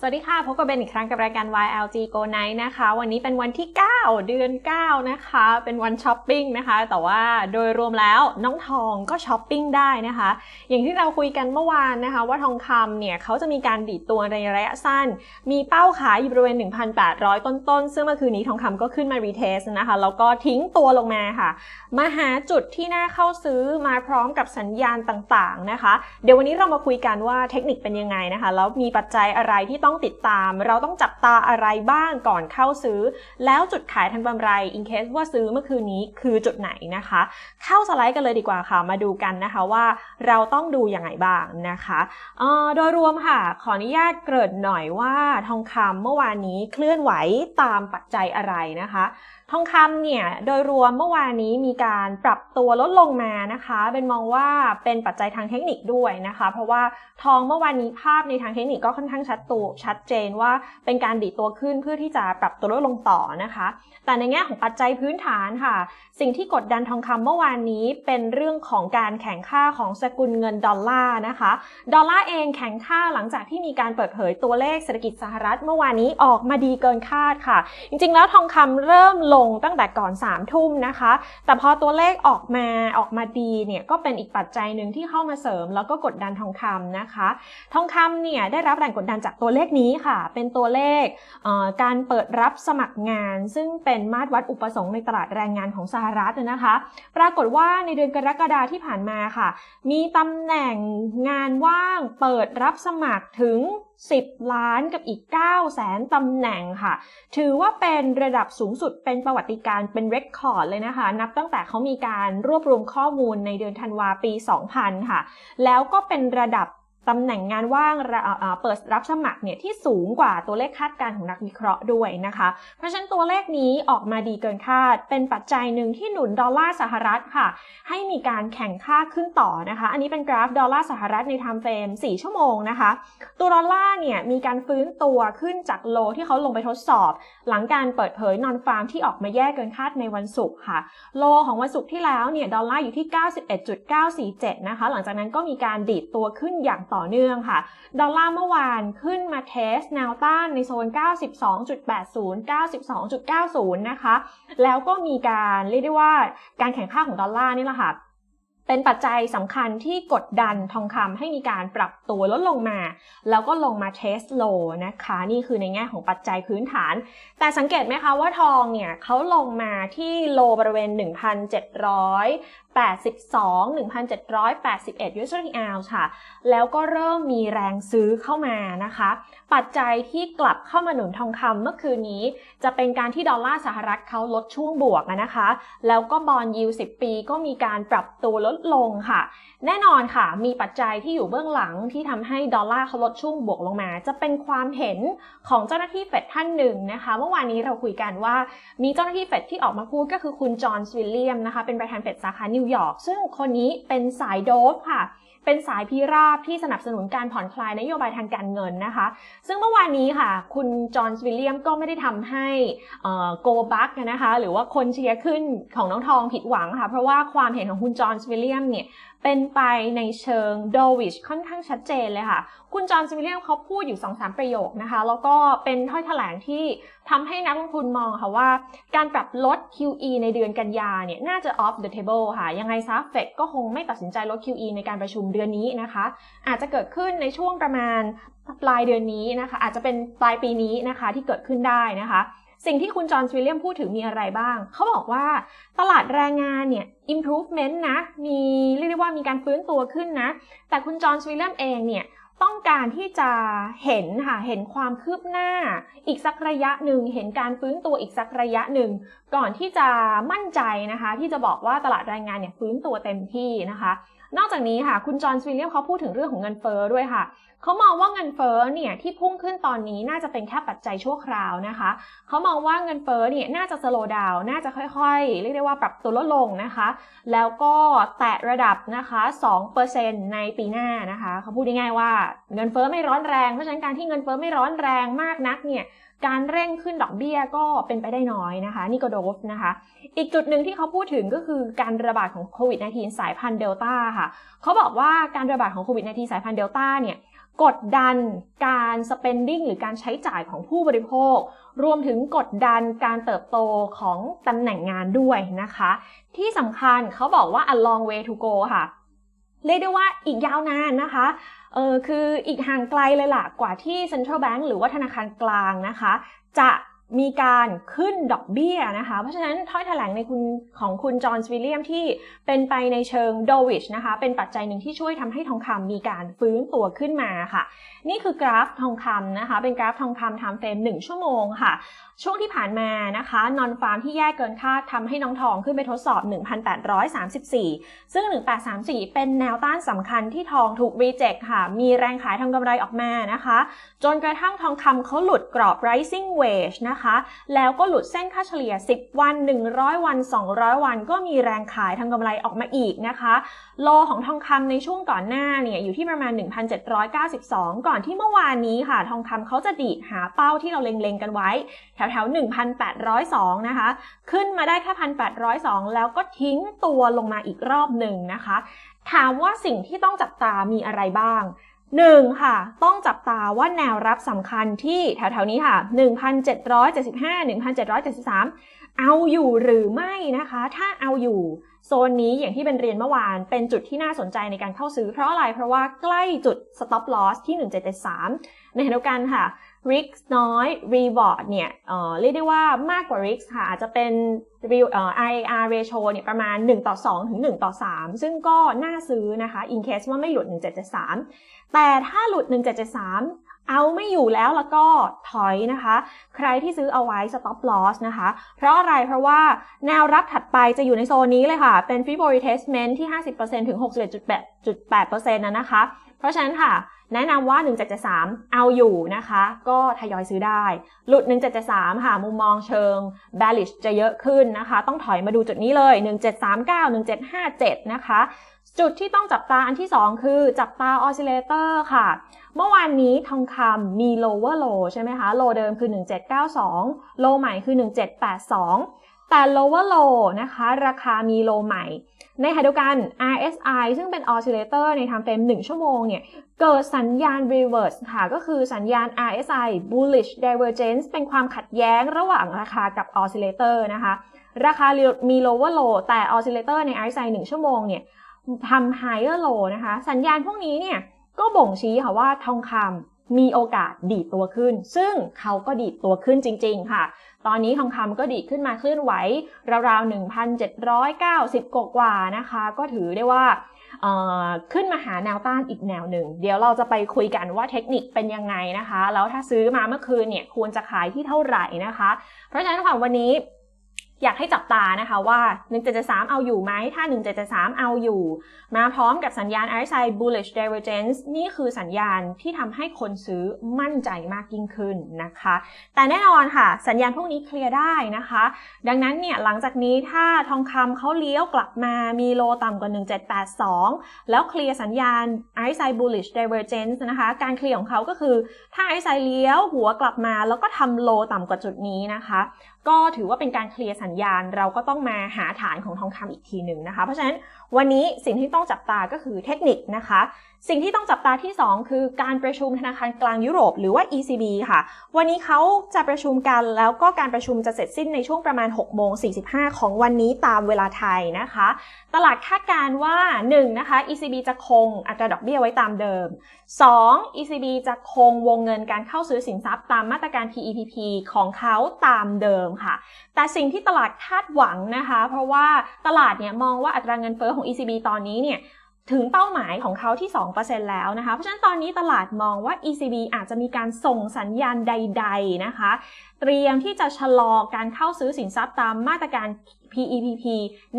สวัสดีค่ะ พบกับเบนอีกครั้งกับรายการ YLG Go Night นะคะ วันนี้เป็นวันที่ 9 เดือน 9 นะคะ เป็นวันช้อปปิ้งนะคะ แต่ว่าโดยรวมแล้วน้องทองก็ช้อปปิ้งได้นะคะ อย่างที่เราคุยกันเมื่อวานนะคะ ว่าทองคำเนี่ยเขาจะมีการดีดตัวในระยะสั้น มีเป้าขายอยู่บริเวณ 1,800 ต้นๆ ซึ่งเมื่อคืนนี้ทองคำก็ขึ้นมารีเทสนะคะ แล้วก็ทิ้งตัวลงมาค่ะ มาหาจุดที่น่าเข้าซื้อมาพร้อมกับสัญญาณต่างๆนะคะ เดี๋ยววันนี้เรามาคุยกันว่าเทคนิคเป็นยังไงนะคะ แล้วมีปัจจัยอะไรที่ต้องติดตาม เราต้องจับตาอะไรบ้างก่อนเข้าซื้อ แล้วจุดขายทางกำไร in case ว่าซื้อเมื่อคืนนี้คือจุดไหนนะคะ เข้าสไลด์กันเลยดีกว่าค่ะ มาดูกันนะคะว่าเราต้องดูอย่างไงบ้างนะคะโดยรวมค่ะ ขออนุญาตเกริ่นหน่อยว่าทองคำเมื่อวานนี้เคลื่อนไหวตามปัจจัยอะไรนะคะ ทองคำเนี่ยโดยรวมเมื่อวานนี้มีการปรับตัวลดลงมานะคะ เป็นมองว่าเป็นปัจจัยทางเทคนิคด้วยนะคะ เพราะว่าทองเมื่อวานนี้ภาพในทางเทคนิคก็ค่อนข้างชัดตัวชัดเจนว่าเป็นการดีตัวขึ้นเพื่อที่จะปรับตัวลดลงต่อนะคะ แต่ในแง่ของปัจจัยพื้นฐานค่ะ สิ่งที่กดดันทองคำเมื่อวานนี้เป็นเรื่องของการแข่งค่าของสกุลเงินดอลลาร์นะคะ ดอลลาร์เองแข็งค่าหลังจากที่มีการเปิดเผยตัวเลขเศรษฐกิจสหรัฐเมื่อวานนี้ออกมาดีเกินคาดค่ะ จริงๆ แล้วทองคำเริ่มลงตั้งแต่ก่อน3ามทุ่มนะคะ แต่พอตัวเลขออกมาออกมาดีเนี่ยก็เป็นอีกปัจจัยหนึ่งที่เข้ามาเสริม แล้วก็กดดันทองคำนะคะ ทองคำเนี่ยได้รับแรงกดดันจากตัวเลขนี้ค่ะ เป็นตัวเลขเการเปิดรับสมัครงาน ซึ่งเป็นมาตรวัดอุปสงค์ในตลาดแรงงานของสหรัฐนะคะ ปรากฏว่าในเดือนกรกฎาที่ผ่านมาค่ะ มีตำแหน่งงานว่างเปิดรับสมัครถึง 10 ล้านกับอีก 9 แสนตำแหน่งค่ะ ถือว่าเป็นระดับสูงสุดเป็นประวัติการณ์เป็นเรคคอร์ดเลยนะคะ นับตั้งแต่เขามีการรวบรวมข้อมูลในเดือนธันวาปี 2000 ค่ะ แล้วก็เป็นระดับ ตำแหน่งงานว่างระอ่อเปิดรับสมัครเนี่ยที่สูงกว่าตัวเลขคาดการณ์ของนักวิเคราะห์ด้วยนะคะ เพราะฉะนั้นตัวเลขนี้ออกมาดีเกินคาด เป็นปัจจัยหนึ่งที่หนุนดอลลาร์สหรัฐค่ะ ให้มีการแข่งค่าขึ้นต่อนะคะ อันนี้เป็นกราฟดอลลาร์สหรัฐในไทม์เฟรม4 ชั่วโมงนะคะ ตัวดอลลาร์เนี่ยมีการฟื้นตัวขึ้นจากโลที่เขาลงไปทดสอบ หลังการเปิดเผยนอนฟาร์มที่ออกมาแย่เกินคาดในวันศุกร์ค่ะ โลของวันศุกร์ที่แล้วเนี่ยดอลลาร์อยู่ที่ 91.947 นะคะ หลังจากนั้นก็มีการดีดตัวขึ้นอย่างต่อเนื่องค่ะ ดอลลาร์เมื่อวานขึ้นมาเทสแนวต้านในโซน 92.80 92.90 นะคะ แล้วก็มีการเรียกได้ว่าการแข่งข้าของดอลลาร์นี่แหละค่ะเป็นปัจจัยสำคัญที่กดดันทองคำให้มีการปรับตัวลดลงมา แล้วก็ลงมาเทสโลนะคะ นี่คือในแง่ของปัจจัยพื้นฐาน แต่สังเกตไหมคะว่าทองเนี่ยเขาลงมาที่โลบริเวณ 1,700 1,782 1,781 US dollar ounce ค่ะ แล้วก็เริ่มมีแรงซื้อเข้ามานะคะ ปัจจัยที่กลับเข้ามาหนุนทองคำเมื่อคืนนี้ จะเป็นการที่ดอลลาร์สหรัฐเขาลดช่วงบวกอะนะคะ แล้วก็บอลยิว10 ปีก็มีการปรับตัวลดลงค่ะ แน่นอนค่ะ มีปัจจัยที่อยู่เบื้องหลังที่ทำให้ดอลลาร์เขาลดช่วงบวกลงมา จะเป็นความเห็นของเจ้าหน้าที่เฟดท่านหนึ่งนะคะ เมื่อวานนี้เราคุยกันว่า มีเจ้าหน้าที่เฟดที่ออกมาพูดก็คือคุณจอห์นสวิลเลียมนะคะ เป็นประธานเฟดสาขานิวยอร์กซึ่งคนนี้เป็นสายโดฟค่ะ เป็นสายพิราบที่สนับสนุนการผ่อนคลายนโยบายทางการเงินนะคะ ซึ่งเมื่อวานนี้ค่ะ คุณจอห์นสวิลเลียมก็ไม่ได้ทำให้โกบักนะคะ หรือว่าคนเชียร์ขึ้นของน้องทองผิดหวังค่ะ เพราะว่าความเห็นของคุณจอห์นสวิลเลียมเนี่ย เป็นไปในเชิงโดวิชค่อนข้างชัดเจนเลยค่ะ คุณจอห์นสวิเลียมเขาพูดอยู่ 2-3 ประโยคนะคะ แล้วก็เป็นถ้อยแถลงที่ทำให้นักลงทุนมองค่ะว่า การปรับลด QE ในเดือนกันยาเนี่ยน่าจะ off the table ค่ะ ยังไงซะเฟดก็คงไม่ตัดสินใจลด QE ในการประชุมเดือนนี้นะคะ อาจจะเกิดขึ้นในช่วงประมาณปลายเดือนนี้นะคะ อาจจะเป็นปลายปีนี้นะคะที่เกิดขึ้นได้นะคะ สิ่งที่คุณจอห์นสวิลเลียมพูดถึงมีอะไรบ้าง เขาบอกว่าตลาดแรงงานเนี่ย improvement นะ มีเรียกได้ว่ามีการฟื้นตัวขึ้นนะ แต่คุณจอห์นสวิลเลียมเองเนี่ยต้องการที่จะเห็นค่ะ เห็นความคืบหน้า อีกสักระยะหนึ่ง เห็นการฟื้นตัวอีกสักระยะหนึ่ง ก่อนที่จะมั่นใจนะคะ ที่จะบอกว่าตลาดแรงงานเนี่ยฟื้นตัวเต็มที่นะคะ นอกจากนี้ค่ะ คุณจอห์นสวิลเลียมเขาพูดถึงเรื่องของเงินเฟ้อด้วยค่ะ เขามองว่าเงินเฟ้อเนี่ยที่พุ่งขึ้นตอนนี้น่าจะเป็นแค่ปัจจัยชั่วคราวนะคะเขามองว่าเงินเฟ้อเนี่ยน่าจะสโลว์ดาวน่าจะค่อยๆ เรียกได้ว่าปรับตัวลดลงนะคะ แล้วก็แตะระดับนะคะ2%ในปีหน้านะคะเขาพูดง่ายๆว่าเงินเฟ้อไม่ร้อนแรงเพราะฉะนั้นการที่เงินเฟ้อไม่ร้อนแรงมากนักเนี่ยการเร่งขึ้นดอกเบี้ยก็เป็นไปได้น้อยนะคะ นี่ก็โดฟนะคะ อีกจุดหนึ่งที่เขาพูดถึงก็คือการระบาดของโควิด -19 สายพันธุ์เดลต้าค่ะเขาบอกว่าการระบาดของโควิด -19 สายพันธุ์เดลต้าเนี่ย กดดันการ spending หรือการใช้จ่ายของผู้บริโภค รวมถึงกดดันการเติบโตของตำแหน่งงานด้วยนะคะ ที่สำคัญเขาบอกว่า a long way to go ค่ะ เรียกได้ว่าอีกยาวนานนะคะเออคืออีกห่างไกลเลยล่ะ กว่าที่ Central Bank หรือว่าธนาคารกลางนะคะ จะ มีการขึ้นดอกเบี้ยนะคะ เพราะฉะนั้นถ้อยแถลงในคุณของคุณจอห์นสวิลเลียมที่เป็นไปในเชิงโดวิชนะคะ เป็นปัจจัยหนึ่งที่ช่วยทำให้ทองคำมีการฟื้นตัวขึ้นมาค่ะ นี่คือกราฟทองคำนะคะ เป็นกราฟทองคำไทม์เฟรม1ชั่วโมงค่ะ ช่วงที่ผ่านมานะคะนอนฟาร์มที่แย่เกินคาดทำให้น้องทองขึ้นไปทดสอบ 1,834 ซึ่ง 1834 เป็นแนวต้านสำคัญที่ทองถูกรีเจ็คค่ะ มีแรงขายทำกำไรออกมานะคะ จนกระทั่งทองคำเขาหลุดกรอบ rising wedge นะคะ แล้วก็หลุดเส้นค่าเฉลี่ย 10 วัน 100 วัน 200 วัน ก็มีแรงขายทำกำไรออกมาอีกนะคะ โลของทองคำในช่วงก่อนหน้าเนี่ยอยู่ที่ประมาณ 1,792 ก่อนที่เมื่อวานนี้ค่ะ ทองคำเขาจะดีดหาเป้าที่เราเล็งๆกันไว้แถวถวๆ 1,802 นะคะ ขึ้นมาได้แค่ 1,802 แล้วก็ทิ้งตัวลงมาอีกรอบหนึ่งนะคะ ถามว่าสิ่งที่ต้องจับตามีอะไรบ้าง 1. ค่ะ ต้องจับตาว่าแนวรับสำคัญที่แถวๆ นี้ค่ะ 1,775 1,773 เอาอยู่หรือไม่นะคะ ถ้าเอาอยู่โซนนี้อย่างที่เป็นเรียนเมื่อวานเป็นจุดที่น่าสนใจในการเข้าซื้อเพราะอะไร เพราะว่าใกล้จุด stop loss ที่ 1773 ในขณะเดียวกันค่ะ risk น้อย reward เนี่ยเรียกได้ว่ามากกว่า risk ค่ะอาจจะเป็น real เอ่อ IAR ratio เนี่ยประมาณ 1 ต่อ 2 ถึง 1 ต่อ 3 ซึ่งก็น่าซื้อนะคะ in case ว่าไม่หลุด 1773 แต่ถ้าหลุด 1773 เอาไม่อยู่แล้วแล้วก็ถอยนะคะ ใครที่ซื้อเอาไว้ stop loss นะคะ เพราะอะไรเพราะว่าแนวรับถัดไปจะอยู่ในโซนนี้เลยค่ะ เป็น Fibonacci retracement ที่ 50%ถึง 61.8%นะนะคะ เพราะฉะนั้นค่ะ แนะนำว่า 1773 เอาอยู่นะคะ ก็ทยอยซื้อได้ หลุด 1773 ค่ะ มุมมองเชิง bearish จะเยอะขึ้นนะคะ ต้องถอยมาดูจุดนี้เลย 1739 1757 นะคะ จุดที่ต้องจับตาอันที่ 2 คือจับตา oscillator ค่ะ เมื่อวานนี้ทองคำมี lower low ใช่ไหมคะ low เดิมคือ 1792 low ใหม่คือ 1782 แต่ lower low นะคะ ราคามี low ใหม่ ในขณะเดียวกัน RSI ซึ่งเป็น oscillator ใน time frame 1ชั่วโมงเนี่ย เกิดสัญญาณ reverse ค่ะ ก็คือสัญญาณ RSI bullish divergence เป็นความขัดแย้งระหว่างราคากับ oscillator นะคะ ราคามี lower low แต่ oscillator ใน RSI 1 ชั่วโมงเนี่ยทำ higher low นะคะ สัญญาณพวกนี้เนี่ย ก็บ่งชี้ค่ะว่าทองคำ มีโอกาสดีดตัวขึ้น ซึ่งเขาก็ดีดตัวขึ้นจริง ๆ ค่ะ ตอนนี้ทองคำก็ดีดขึ้นมาเคลื่อนไหว ราวๆ 1,790 กว่านะคะ ก็ถือได้ว่าขึ้นมาหาแนวต้านอีกแนวหนึ่ง เดี๋ยวเราจะไปคุยกันว่าเทคนิคเป็นยังไงนะคะ แล้วถ้าซื้อมาเมื่อคืนเนี่ยควรจะขายที่เท่าไหร่นะคะ เพราะฉะนั้นค่ะวันนี้ อยากให้จับตานะคะว่า 1773 เอาอยู่ไหม ถ้า 1773 เอาอยู่ มาพร้อมกับสัญญาณ RSI bullish divergence นี่คือสัญญาณที่ทำให้คนซื้อมั่นใจมากยิ่งขึ้นนะคะ แต่แน่นอนค่ะ สัญญาณพวกนี้เคลียร์ได้นะคะ ดังนั้นเนี่ยหลังจากนี้ถ้าทองคำเขาเลี้ยวกลับมามีโลต่ำกว่า 1782 แล้วเคลียร์สัญญาณ RSI bullish divergence นะคะ การเคลียร์ของเขาก็คือถ้า RSI เลี้ยวหัวกลับมา แล้วก็ทำโลต่ำกว่าจุดนี้นะคะก็ถือว่าเป็นการเคลียร์สัญญาณเราก็ต้องมาหาฐานของทองคำอีกทีหนึ่งนะคะ เพราะฉะนั้นวันนี้สิ่งที่ต้องจับตาก็คือเทคนิคนะคะ สิ่งที่ต้องจับตาที่ 2 คือการประชุมธนาคารกลางยุโรปหรือว่า ECB ค่ะ วันนี้เขาจะประชุมกันแล้วก็การประชุมจะเสร็จสิ้นในช่วงประมาณ6โมง45 ของวันนี้ตามเวลาไทยนะคะ ตลาดคาดการว่า1นะคะ ECB จะคงอัตราดอกเบี้ยไว้ตามเดิม 2. ECB จะคงวงเงินการเข้าซื้อสินทรัพย์ตามมาตรการ PEPP ของเขาตามเดิมค่ะ แต่สิ่งที่ตลาดคาดหวังนะคะ เพราะว่าตลาดเนี่ยมองว่าอัตราเงินเฟ้อของ ECB ตอนนี้เนี่ยถึงเป้าหมายของเขาที่ 2%แล้วนะคะ เพราะฉะนั้นตอนนี้ตลาดมองว่า ECB อาจจะมีการส่งสัญญาณใด ๆ นะคะ เตรียมที่จะชะลอการเข้าซื้อสินทรัพย์ตามมาตรการ PEPP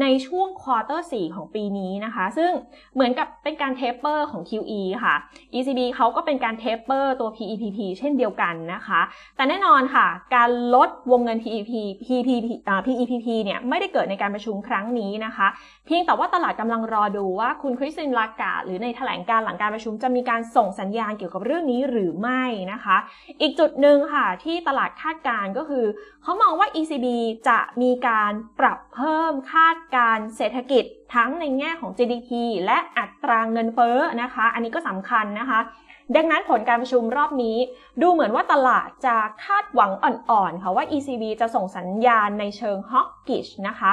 ในช่วงควอเตอร์4ของปีนี้นะคะ ซึ่งเหมือนกับเป็นการเทปเปอร์ของ QE ค่ะ ECB เขาก็เป็นการเทปเปอร์ตัว PEPP เช่นเดียวกันนะคะ แต่แน่นอนค่ะ การลดวงเงิน PEPP PEPP PEPP เนี่ยไม่ได้เกิดในการประชุมครั้งนี้นะคะ เพียงแต่ว่าตลาดกำลังรอดูว่าคุณคริสตินลากาหรือในแถลงการหลังการประชุมจะมีการส่งสัญญาณเกี่ยวกับเรื่องนี้หรือไม่นะคะ อีกจุดหนึ่งค่ะที่ตลาดคาดการณ์ก็คือเขามองว่า ECB จะมีการปรับเพิ่มคาดการเศรษฐกิจทั้งในแง่ของ GDP และอัตราเงินเฟ้อนะคะ อันนี้ก็สำคัญนะคะ ดังนั้นผลการประชุมรอบนี้ ดูเหมือนว่าตลาดจะคาดหวังอ่อนๆค่ะว่า ECB จะส่งสัญญาณในเชิงฮอกกิชนะคะ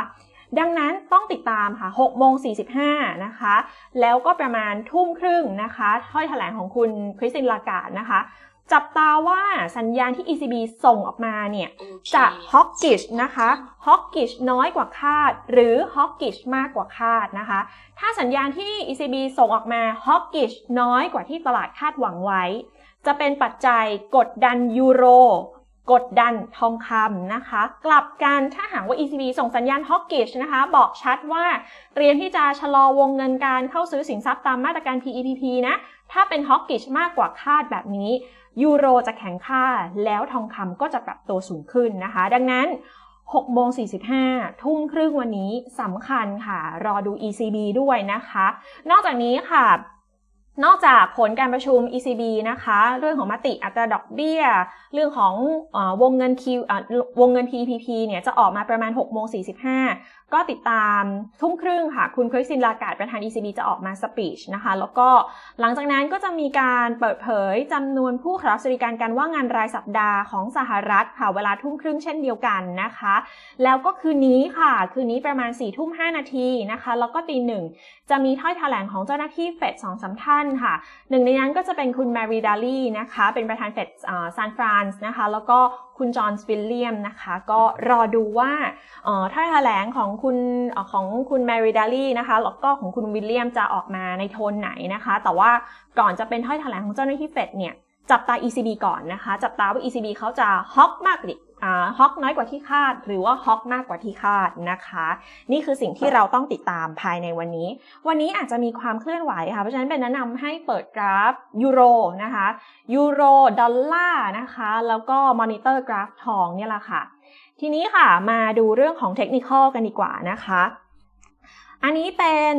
ดังนั้นต้องติดตามค่ะ6โมง45 นะคะ แล้วก็ประมาณทุ่มครึ่งนะคะ ถ้อยแถลงของคุณคริสตินลากาดนะคะ จับตาว่าสัญญาณที่ ECB ส่งออกมาเนี่ยจะฮอกกิชนะคะฮอกกิชน้อยกว่าคาด หรือฮอกกิชมากกว่าคาดนะคะ ถ้าสัญญาณที่ ECB ส่งออกมาฮอกกิชน้อยกว่าที่ตลาดคาดหวังไว้ จะเป็นปัจจัยกดดันยูโรกดดันทองคำนะคะ กลับกันถ้าหากว่า ECB ส่งสัญญาณฮอกกิชนะคะ บอกชัดว่า เตรียมที่จะชะลอวงเงินการเข้าซื้อสินทรัพย์ตามมาตรการ PEPP นะ ถ้าเป็นฮอกกิชมากกว่าคาดแบบนี้ยูโรจะแข็งค่าแล้วทองคำก็จะปรับตัวสูงขึ้นนะคะ ดังนั้น6โมง45 ทุ่มครึ่งวันนี้สำคัญค่ะ รอดู ECB ด้วยนะคะ นอกจากนี้ค่ะ นอกจากผลการประชุม ECB นะคะ เรื่องของมติอัตราดอกเบี้ย เรื่องของอวงเงิน Q วงเงิน PPP เนี่ยจะออกมาประมาณ6โมง45ก็ติดตามทุ่มครึ่งค่ะ คุณคริสตินลากาดประธาน ECB จะออกมาสปีชนะคะ แล้วก็หลังจากนั้นก็จะมีการเปิดเผยจำนวนผู้รับสวัสดิการการว่างงานรายสัปดาห์ของสหรัฐค่ะเวลาทุ่มครึ่งเช่นเดียวกันนะคะ แล้วก็คืนนี้ค่ะ คืนนี้ประมาณ4ี่ทุ่มห้านาทีนะคะ แล้วก็ตีหนึ่งจะมีถ้อยแถลงของเจ้าหน้าที่เฟดสองสามท่านค่ะหนึ่งในนั้นก็จะเป็นคุณแมรี่ดาลี่นะคะ เป็นประธานเฟดซานฟรานซ์นะคะ แล้วก็ คุณจอห์นสวิลเลียมนะคะ ก็รอดูว่าถ้าแถลงของคุณของคุณแมรี่ดาลี่นะคะแล้วก็ของคุณวิลเลียมจะออกมาในโทนไหนนะคะ แต่ว่าก่อนจะเป็นถ้อยแถลงของเจ้าหน้าที่เฟดเนี่ยจับตา ECB ก่อนนะคะ จับตาว่า ECB เขาจะฮอกมากหรือ ฮอกน้อยกว่าที่คาด หรือว่าฮอกมากกว่าที่คาดนะคะ นี่คือสิ่งที่เราต้องติดตามภายในวันนี้ วันนี้อาจจะมีความเคลื่อนไหวค่ะ เพราะฉะนั้นเป็นแนะนำให้เปิดกราฟยูโรนะคะยูโรดอลลาร์นะคะ แล้วก็มอนิเตอร์กราฟทองเนี่ยแหละค่ะ ทีนี้ค่ะมาดูเรื่องของเทคนิคกันดีกว่านะคะ อันนี้เป็น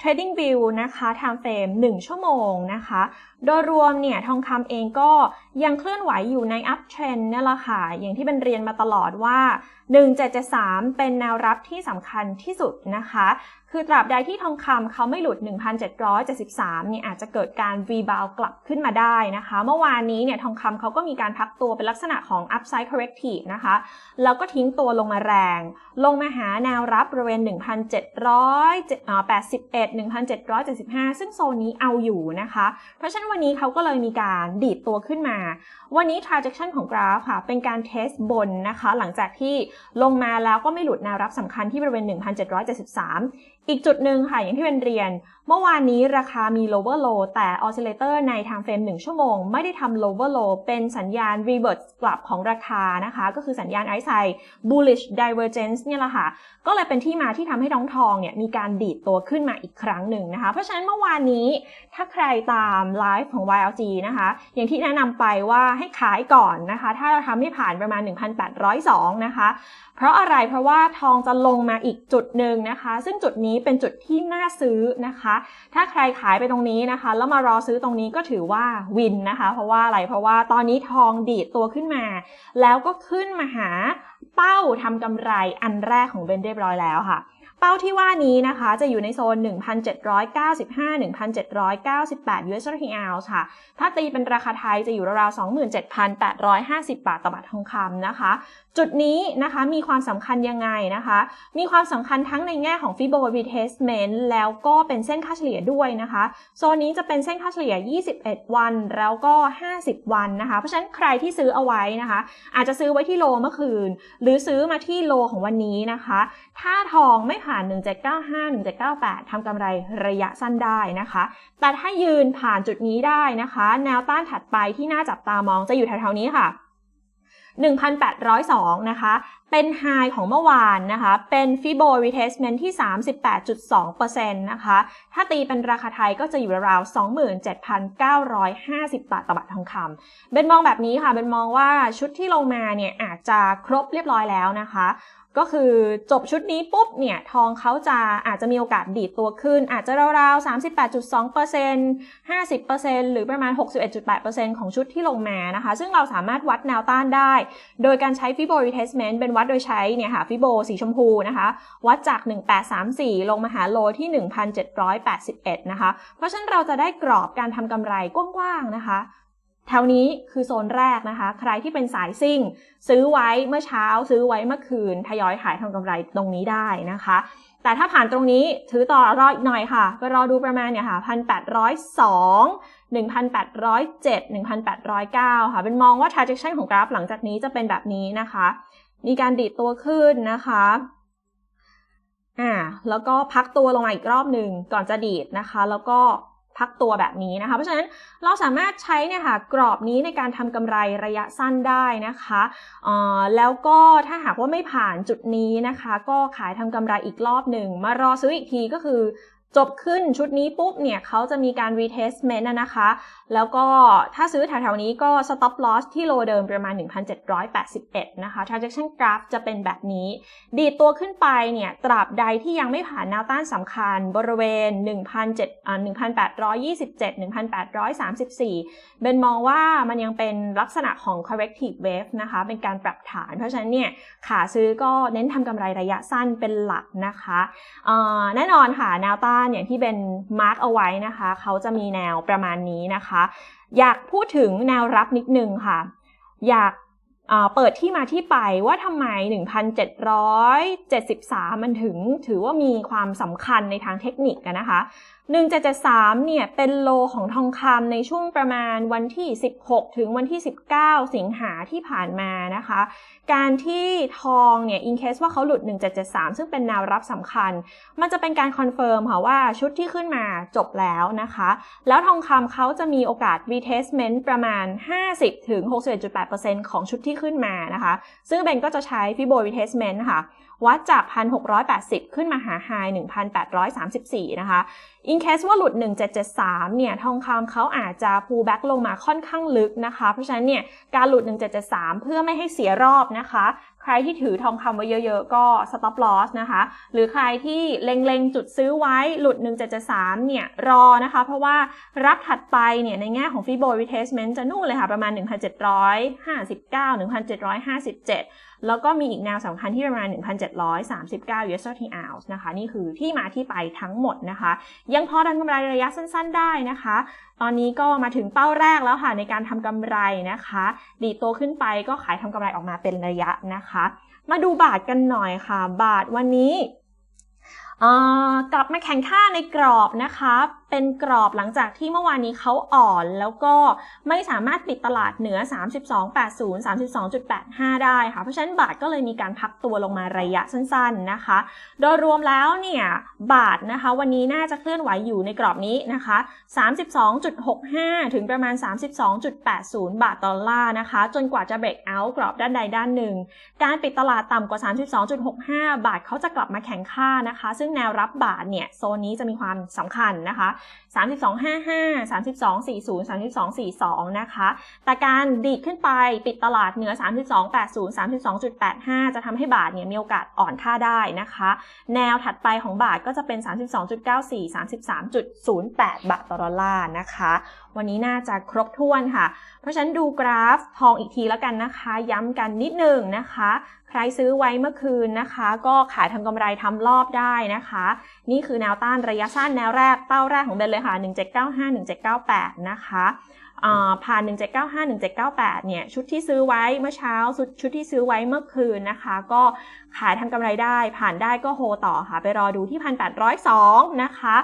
Trading View นะคะ Time Frame 1 ชั่วโมงนะคะ โดยรวมเนี่ยทองคำเองก็ยังเคลื่อนไหวอยู่ใน Up Trend นี่แหละค่ะ อย่างที่เป็นเรียนมาตลอดว่า 1773 เป็นแนวรับที่สำคัญที่สุดนะคะ คือตราบใดที่ทองคำเขาไม่หลุด 1,773 เนี่ยอาจจะเกิดการรีบาวกลับขึ้นมาได้นะคะ เมื่อวานนี้เนี่ยทองคำเขาก็มีการพักตัวเป็นลักษณะของ upside corrective นะคะ แล้วก็ทิ้งตัวลงมาแรง ลงมาหาแนวรับบริเวณ 1,781 1,775 ซึ่งโซนนี้เอาอยู่นะคะ เพราะฉะนั้นวันนี้เขาก็เลยมีการดีดตัวขึ้นมา วันนี้ transaction ของกราฟค่ะ เป็นการเทสบนนะคะ หลังจากที่ลงมาแล้วก็ไม่หลุดแนวรับสำคัญที่บริเวณ 1,773 อีกจุดหนึ่งค่ะ อย่างที่เป็นเรียน เมื่อวานนี้ราคามี lower low แต่ oscillator ใน time frame 1 ชั่วโมง ไม่ได้ทำ lower low เป็นสัญญาณ revert กลับของราคานะคะ ก็คือสัญญาณไอซ์ไซ bullish divergence เนี่ยแหละค่ะ ก็เลยเป็นที่มาที่ทำให้น้องทองเนี่ยมีการดีดตัวขึ้นมาอีกครั้งหนึ่งนะคะ เพราะฉะนั้นเมื่อวานนี้ถ้าใครตามไลฟ์ของ YLG นะคะ อย่างที่แนะนำไปว่าให้ขายก่อนนะคะ ถ้าเราทำให้ผ่านประมาณ 1,802 นะคะ เพราะอะไรเพราะว่าทองจะลงมาอีกจุดหนึ่งนะคะ ซึ่งจุดนี้เป็นจุดที่น่าซื้อนะคะ ถ้าใครขายไปตรงนี้นะคะ แล้วมารอซื้อตรงนี้ก็ถือว่าวินนะคะ เพราะว่าอะไร เพราะว่าตอนนี้ทองดีดตัวขึ้นมา แล้วก็ขึ้นมาหาเป้าทำกำไรอันแรกของเบนเรียบร้อยแล้วค่ะเป้าที่ว่านี้นะคะจะอยู่ในโซน 1,795-1,798 US d o l ค่ะ ถ้าตีเป็นราคาไทยจะอยู่ราวๆ 27,850 บาทต่อบาททองคำนะคะ จุดนี้นะคะมีความสำคัญยังไงนะคะ มีความสำคัญทั้งในแง่ของ Fibo Retracement แล้วก็เป็นเส้นค่าเฉลี่ยด้วยนะคะ โซนนี้จะเป็นเส้นค่าเฉลี่ย 21 วัน แล้วก็ 50 วันนะคะ เพราะฉะนั้นใครที่ซื้อเอาไว้นะคะ อาจจะซื้อไว้ที่โลเมื่อคืน หรือซื้อมาที่โลของวันนี้นะคะ ถ้าทองไม่ผ่าน 1795 1798ทำกำไรระยะสั้นได้นะคะ แต่ถ้ายืนผ่านจุดนี้ได้นะคะ แนวต้านถัดไปที่น่าจับตามองจะอยู่แถวๆนี้ค่ะ 1,802 นะคะ เป็นไฮของเมื่อวานนะคะ เป็นฟิโบรีเทสเมนที่ 38.2%นะคะ ถ้าตีเป็นราคาไทยก็จะอยู่ราวๆ27,950 บาทต่อบาททองคำเป็นมองแบบนี้ค่ะเป็นมองว่าชุดที่ลงมาเนี่ยอาจจะครบเรียบร้อยแล้วนะคะ ก็คือจบชุดนี้ปุ๊บเนี่ยทองเขาจะอาจจะมีโอกาสดีดตัวขึ้น อาจจะราวๆ 38.2% 50%หรือประมาณ 61.8%ของชุดที่ลงมานะคะ ซึ่งเราสามารถวัดแนวต้านได้ โดยการใช้ Fibo Retracement เป็นวัดโดยใช้เนี่ยค่ะ Fibo สีชมพูนะคะ วัดจาก 1834 ลงมาหาโลที่ 1781 นะคะ เพราะฉะนั้นเราจะได้กรอบการทำกำไรกว้างๆนะคะ แถวนี้คือโซนแรกนะคะ ใครที่เป็นสายซิ่ง ซื้อไว้เมื่อเช้า ซื้อไว้เมื่อคืน ทยอยขายทำกำไรตรงนี้ได้นะคะ แต่ถ้าผ่านตรงนี้ถือต่อรออีกหน่อยค่ะ ก็รอดูประมาณเนี่ยค่ะ1,802 1,807 1,809 ค่ะ เป็นมองว่า trajectory ของกราฟหลังจากนี้จะเป็นแบบนี้นะคะ มีการดีดตัวขึ้นนะคะ อ่า แล้วก็พักตัวลงมาอีกรอบหนึ่งก่อนจะดีดนะคะ แล้วก็ พักตัวแบบนี้นะคะ เพราะฉะนั้นเราสามารถใช้เนี่ยค่ะกรอบนี้ในการทำกำไรระยะสั้นได้นะคะออแล้วก็ถ้าหากว่าไม่ผ่านจุดนี้นะคะ ก็ขายทำกำไรอีกรอบหนึ่งมารอซื้ออีกทีก็คือ จบขึ้นชุดนี้ปุ๊บเนี่ยเขาจะมีการ retestment นะคะ แล้วก็ถ้าซื้อแถวๆนี้ก็ stop loss ที่โลเดิมประมาณ 1,781 นะคะ transaction graph จะเป็นแบบนี้ ดีตัวขึ้นไปเนี่ย ตราบใดที่ยังไม่ผ่านแนวต้านสำคัญบริเวณ1,700อ่า1,827 1,834 เบนมองว่ามันยังเป็นลักษณะของ corrective wave นะคะ เป็นการปรับฐาน เพราะฉะนั้นเนี่ยขาซื้อก็เน้นทำกำไรระยะสั้นเป็นหลักนะคะ แน่นอนค่ะแนวต้านอย่างที่เป็นมาร์กเอาไว้นะคะ เขาจะมีแนวประมาณนี้นะคะ อยากพูดถึงแนวรับนิดนึงค่ะ อยากเอ่อเปิดที่มาที่ไปว่าทำไม 1,773 มันถึงถือว่ามีความสำคัญในทางเทคนิคกันนะคะ1773เนี่ยเป็นโลของทองคำในช่วงประมาณวันที่ 16 ถึงวันที่ 19 สิงหาที่ผ่านมานะคะ การที่ทองเนี่ย in case ว่าเขาหลุด 1773 ซึ่งเป็นแนวรับสำคัญ มันจะเป็นการคอนเฟิร์มค่ะว่าชุดที่ขึ้นมาจบแล้วนะคะ แล้วทองคำเขาจะมีโอกาส retestment ประมาณ 50ถึง61.8%ของชุดที่ขึ้นมานะคะ ซึ่งเบนก็จะใช้ Fibo retestment ค่ะ วัดจาก 1,680 ขึ้นมาหา high 1,834 นะคะ in case ว่าหลุด 1773 เนี่ย ทองคำเขาอาจจะ pull back ลงมาค่อนข้างลึกนะคะ เพราะฉะนั้นเนี่ย การหลุด 1773 เพื่อไม่ให้เสียรอบนะคะ ใครที่ถือทองคำไว้เยอะๆ ก็ stop loss นะคะ หรือใครที่เล็งๆ จุดซื้อไว้หลุด 1773 เนี่ย รอนะคะ เพราะว่ารับถัดไปเนี่ย ในแง่ของ Fibo retestment จะนู่นเลยค่ะ ประมาณ 1,759 1,757 แล้วก็มีอีกแนวสำคัญที่ประมาณ 1,739 USD ounce นะคะ นี่คือที่มาที่ไปทั้งหมดนะคะ ยังพอทำกำไรระยะสั้นๆ ได้นะคะ ตอนนี้ก็มาถึงเป้าแรกแล้วค่ะในการทำกำไรนะคะ ดีตัวขึ้นไปก็ขายทำกำไรออกมาเป็นระยะนะคะมาดูบาทกันหน่อยค่ะ บาทวันนี้กลับมาแข่งค่าในกรอบนะคะ เป็นกรอบหลังจากที่เมื่อวานนี้เขาอ่อน แล้วก็ไม่สามารถปิดตลาดเหนือ 32.80 32.85 ได้ค่ะ เพราะฉะนั้นบาทก็เลยมีการพักตัวลงมาระยะสั้นๆนะคะ โดยรวมแล้วเนี่ยบาทนะคะวันนี้น่าจะเคลื่อนไหวอยู่ในกรอบนี้นะคะ 32.65 ถึงประมาณ 32.80 บาทดอลลาร์นะคะ จนกว่าจะเบรกเอาท์กรอบด้านใดด้านหนึ่ง การปิดตลาดต่ำกว่า 32.65 บาทเขาจะกลับมาแข่งค่านะคะ ซึ่งแนวรับบาทเนี่ยโซนนี้จะมีความสำคัญนะคะ32.55 32.40 32.42 นะคะ แต่การดีดขึ้นไปปิดตลาดเหนือ 32.80 32.85 จะทำให้บาทเนี่ยมีโอกาสอ่อนค่าได้นะคะ แนวถัดไปของบาทก็จะเป็น 32.94 33.08 บาทต่อดอลลาร์นะคะ วันนี้น่าจะครบถ้วนค่ะ เพราะฉะนั้นดูกราฟทองอีกทีแล้วกันนะคะ ย้ำกันนิดหนึ่งนะคะ ใครซื้อไว้เมื่อคืนนะคะ ก็ขายทำกำไรทำรอบได้นะคะ นี่คือแนวต้านระยะสั้นแนวแรกเป้าแรกของเบนเลยค่ะ 1795 1798 นะคะอ่าผ่าน 1795 1798 เนี่ย ชุดที่ซื้อไว้เมื่อเช้า ชุดชุดที่ซื้อไว้เมื่อคืนนะคะ ก็ ขายทำกำไรได้ ผ่านได้ก็โฮต่อค่ะ ไปรอดูที่ 1,802 นะคะ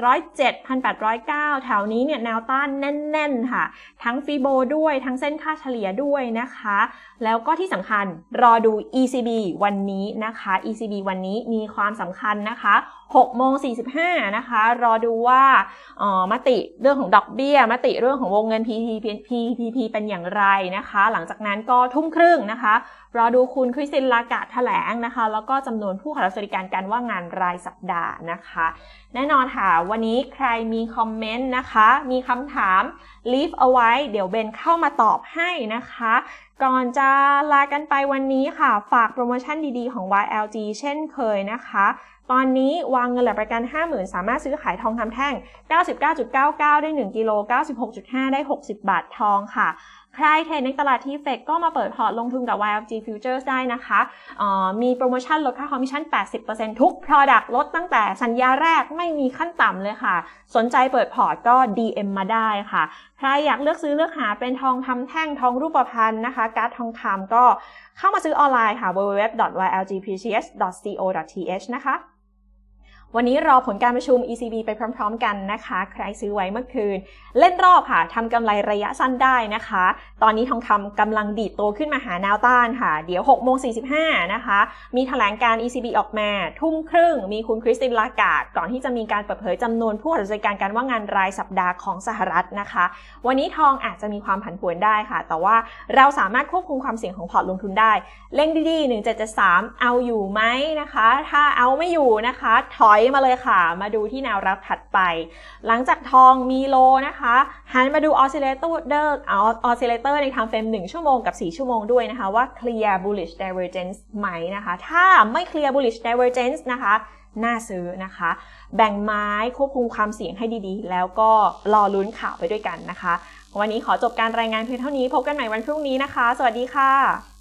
1,807 1,809 แถวนี้เนี่ยแนวต้านแน่น ๆ ค่ะ ทั้งฟีโบด้วย ทั้งเส้นค่าเฉลี่ยด้วยนะคะ แล้วก็ที่สำคัญรอดู ECB วันนี้นะคะ ECB วันนี้มีความสำคัญนะคะ6โมง45 นะคะ รอดูว่าออมติเรื่องของดอกเบี้ย มติเรื่องของวงเงิน PPP PPP เป็นอย่างไรนะคะ หลังจากนั้นก็ทุ่มครึ่งนะคะ รอดูคุณคริสตินลากาแถลลงนะคะ แล้วก็จำนวนผู้ขอรับสวัสดิการการว่างงานรายสัปดาห์นะคะ แน่นอนค่ะ วันนี้ใครมีคอมเมนต์นะคะ มีคำถาม leave เอาไว้ เดี๋ยวเบนเข้ามาตอบให้นะคะ ก่อนจะลากันไปวันนี้ค่ะ ฝากโปรโมชั่นดีๆของ YLG เช่นเคยนะคะ ตอนนี้วางเงินหลักประกัน 50,000 สามารถซื้อขายทองคำแท่ง 99.99 ได้ 1กิโล96.5 ได้ 60 บาททองค่ะ ใครเทรดในตลาดทีเฟกก็มาเปิดพอร์ตลงทุนกับ YLG Futures ได้นะคะมีโปรโมชั่นลดค่าคอมมิชชั่น 80%ทุก Product ลดตั้งแต่สัญญาแรกไม่มีขั้นต่ำเลยค่ะ สนใจเปิดพอร์ตก็ DM มาได้ค่ะ ใครอยากเลือกซื้อเลือกหาเป็นทองคำแท่งทองรูปพรรณนะคะ การ์ดทองคำก็เข้ามาซื้อออนไลน์ค่ะ www.ylgpcs.co.th นะคะ วันนี้รอผลการประชุม ECB ไปพร้อม ๆ กันนะคะ ใครซื้อไว้เมื่อคืน เล่นรอบค่ะทำกำไรระยะสั้นได้นะคะ ตอนนี้ทองคำกำลังดีดตัวขึ้นมาหาแนวต้านค่ะ เดี๋ยว6โมง45 นะคะ มีแถลงการ ECB ออกมา ทุ่มครึ่ง มีคุณคริสตินลากาดก่อนที่จะมีการเปิดเผยจำนวนผู้ราชการการว่างงานรายสัปดาห์ของสหรัฐนะคะ วันนี้ทองอาจจะมีความผันผวนได้ค่ะ แต่ว่าเราสามารถควบคุมความเสี่ยงของพอร์ตลงทุนได้ เล่งดีๆ1773เอาอยู่ไหมนะคะ ถ้าเอาไม่อยู่นะคะถอยมาเลยค่ะ มาดูที่แนวรับถัดไป หลังจากทองมีโลนะคะหันมาดูออสซิเลเตอร์เดอร์ออสซิเลเตอร์ใน time frame 1ชั่วโมงกับ 4 ชั่วโมงด้วยนะคะ ว่า clear bullish divergence ไหมนะคะ ถ้าไม่ clear bullish divergence นะคะน่าซื้อนะคะ แบ่งไม้ควบคุมความเสี่ยงให้ดีๆ แล้วก็รอลุ้นข่าวไปด้วยกันนะคะ วันนี้ขอจบการรายงานเพียงเท่านี้ พบกันใหม่วันพรุ่งนี้นะคะ สวัสดีค่ะ